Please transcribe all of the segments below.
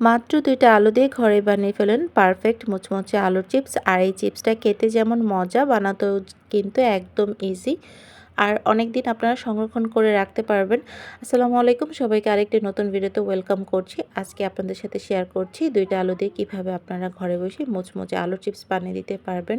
মাত্র দুইটা আলু দিয়ে ঘরে বানিয়ে ফেলেন। পারফেক্ট মুচমুচে আলুর চিপস। আর এই চিপসটা খেতে যেমন মজা, বানাতেও কিন্তু একদম ইজি আর অনেক দিন আপনারা সংরক্ষণ করে রাখতে পারবেন। আসসালামু আলাইকুম। সবাইকে আরেকটি নতুন ভিডিওতে ওয়েলকাম করছি। আজকে আপনাদের সাথে শেয়ার করছি দুইটা আলু দিয়ে কীভাবে আপনারা ঘরে বসে মুচমুচে আলুর চিপস বানিয়ে দিতে পারবেন।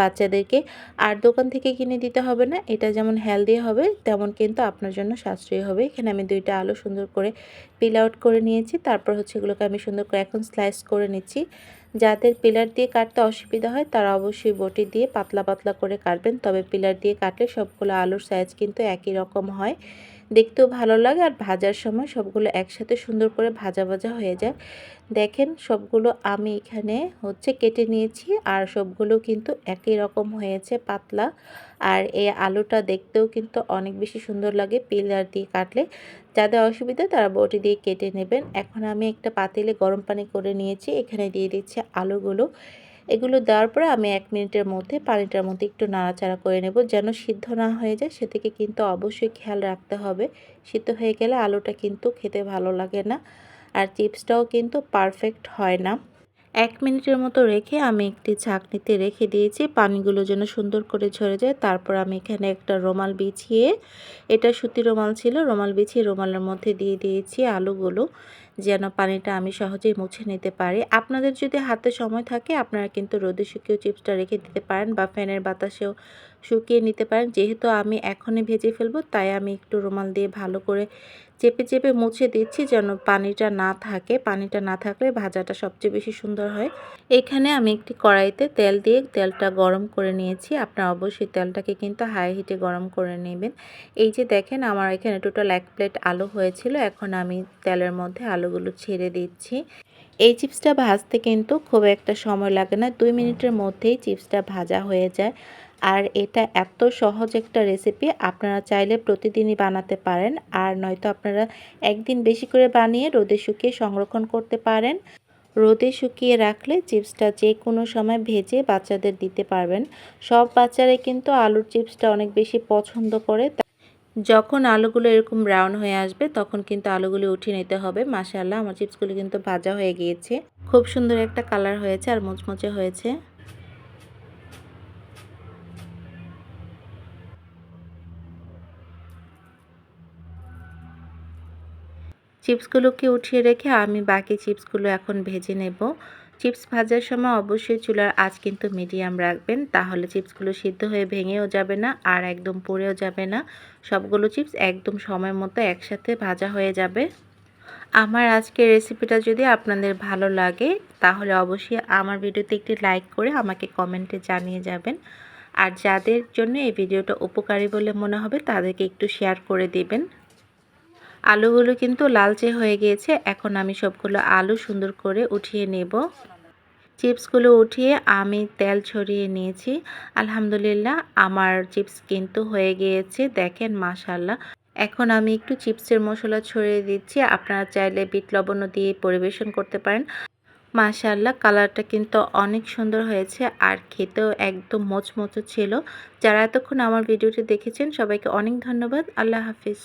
বাচ্চাদেরকে আর দোকান থেকে কিনে দিতে হবে না। এটা যেমন হেলদি হবে, তেমন কিন্তু আপনার জন্য সাশ্রয়ী হবে। এখানে আমি দুইটা আলু সুন্দর করে পিল আউট করে নিয়েছি। তারপর হচ্ছে এগুলোকে আমি সুন্দর করে এখন স্লাইস করে নিচ্ছি। যাদের পিলার দিয়ে কাটতে অসুবিধা হয়, তারা অবশ্যই বটি দিয়ে পাতলা পাতলা করে কাটবেন। তবে পিলার দিয়ে কাটলে সবগুলো আলুর সাইজ কিন্তু একই রকম হয়। দেখতেও ভালো লাগে আর ভাজার সময় সবগুলো একসাথে সুন্দর করে ভাজা ভাজা হয়ে যায়। দেখেন সবগুলো আমি এখানে হচ্ছে কেটে নিয়েছি আর সবগুলো কিন্তু একই রকম হয়েছে পাতলা। আর এই আলুটা দেখতেও কিন্তু অনেক বেশি সুন্দর লাগে পিলার দিয়ে কাটলে। যাদের অসুবিধা তারা বটি দিয়ে কেটে নেবেন। এখন আমি একটা পাতিলে গরম পানি করে নিয়েছি। এখানে দিয়ে দিচ্ছি আলুগুলো। এগুলো দেওয়ার পরে আমি এক মিনিটের মধ্যে পানিটার মধ্যে একটু নাড়াচাড়া করে নেব যেন সিদ্ধ না হয়ে যায়। সেদিকে কিন্তু অবশ্যই খেয়াল রাখতে হবে। সিদ্ধ হয়ে গেলে আলুটা কিন্তু খেতে ভালো লাগে না আর চিপসটাও কিন্তু পারফেক্ট হয় না। এক মিনিটের মতো রেখে আমি একটি ছাঁকনিতে রেখে দিয়েছি। পানিগুলো যেন সুন্দর করে ঝরে যায়। তারপর আমি এখানে একটা রোমাল বিছিয়ে, এটা সুতি রোমাল ছিল, রোমাল বিছিয়ে রোমালের মধ্যে দিয়ে দিয়েছি আলুগুলো। যেন পানিটা আমি সহজেই মুছে নিতে পারি। আপনাদের যদি হাতে সময় থাকে, আপনারা কিন্তু রোদে শুকিয়েও চিপসটা রেখে দিতে পারেন বা ফ্যানের বাতাসেও শুকিয়ে নিতে পারেন। যেহেতু আমি এখনই ভেজে ফেলব, তাই আমি একটু রুমাল দিয়ে ভালো করে চেপে চেপে মুছে দিচ্ছি যেন পানিটা না থাকে। পানিটা না থাকলে ভাজাটা সবচেয়ে বেশি সুন্দর হয়। এখানে আমি একটি কড়াইতে তেল দিয়ে তেলটা গরম করে নিয়েছি। আপনার অবশ্যই তেলটাকে কিন্তু হাই হিটে গরম করে নেবেন। এই যে দেখেন, আমার এখানে টোটাল এক প্লেট আলু হয়েছিল। এখন আমি তেলের মধ্যে আলুগুলো ছেড়ে দিচ্ছি। এই চিপসটা ভাজতে কিন্তু খুব একটা সময় লাগে না। দুই মিনিটের মধ্যেই চিপসটা ভাজা হয়ে যায়। আর এটা এত সহজ একটা রেসিপি আপনারা চাইলে প্রতিদিনই বানাতে পারেন। আর নয়তো আপনারা একদিন বেশি করে বানিয়ে রোদে শুকিয়ে সংরক্ষণ করতে পারেন। রোদে শুকিয়ে রাখলে চিপসটা যে কোনো সময় ভেজে বাচ্চাদের দিতে পারবেন। সব বাচ্চারাই কিন্তু আলুর চিপসটা অনেক বেশি পছন্দ করে যখন আলুগুলো এরকম ব্রাউন হয়ে আসবে, তখন কিন্তু আলুগুলো উঠিয়ে নিতে হবে। মাসাল্লাহ আমার চিপসগুলো কিন্তু ভাজা হয়ে গিয়েছে। খুব সুন্দর একটা কালার হয়েছে আর মুচমুচে হয়েছে। চিপসগুলোকে উঠিয়ে রেখে আমি বাকি চিপসগুলো এখন ভেজে নেব। চিপস ভাজার সময় অবশ্যই চুলার আঁচ কিন্তু মিডিয়াম রাখবেন, তাহলে চিপসগুলো সিদ্ধ হয়ে ভেঙেও যাবে না আর একদম পড়েও যাবে না। সবগুলো চিপস একদম সময় মতো একসাথে ভাজা হয়ে যাবে। আমার আজকের রেসিপিটা যদি আপনাদের ভালো লাগে, তাহলে অবশ্যই আমার ভিডিওতে একটি লাইক করে আমাকে কমেন্টে জানিয়ে যাবেন। আর যাদের জন্য এই ভিডিওটা উপকারী বলে মনে হবে, তাদেরকে একটু শেয়ার করে দেবেন। আলুগুলো কিন্তু লালচে হয়ে গিয়েছে। এখন আমি সবগুলো আলু সুন্দর করে উঠিয়ে নেব। চিপসগুলো উঠিয়ে আমি তেল ছড়িয়ে নিয়েছি। আলহামদুলিল্লাহ আমার চিপস কিন্তু হয়ে গিয়েছে, দেখেন মাশাল্লাহ এখন আমি একটু চিপসের মশলা ছড়িয়ে দিচ্ছি। আপনারা চাইলে বিট লবণও দিয়ে পরিবেশন করতে পারেন। মাশাল্লাহ কালারটা কিন্তু অনেক সুন্দর হয়েছে আর খেতেও একদম মোচমোচো ছিল। যারা এতক্ষণ আমার ভিডিওটি দেখেছেন, সবাইকে অনেক ধন্যবাদ। আল্লাহ হাফিজ।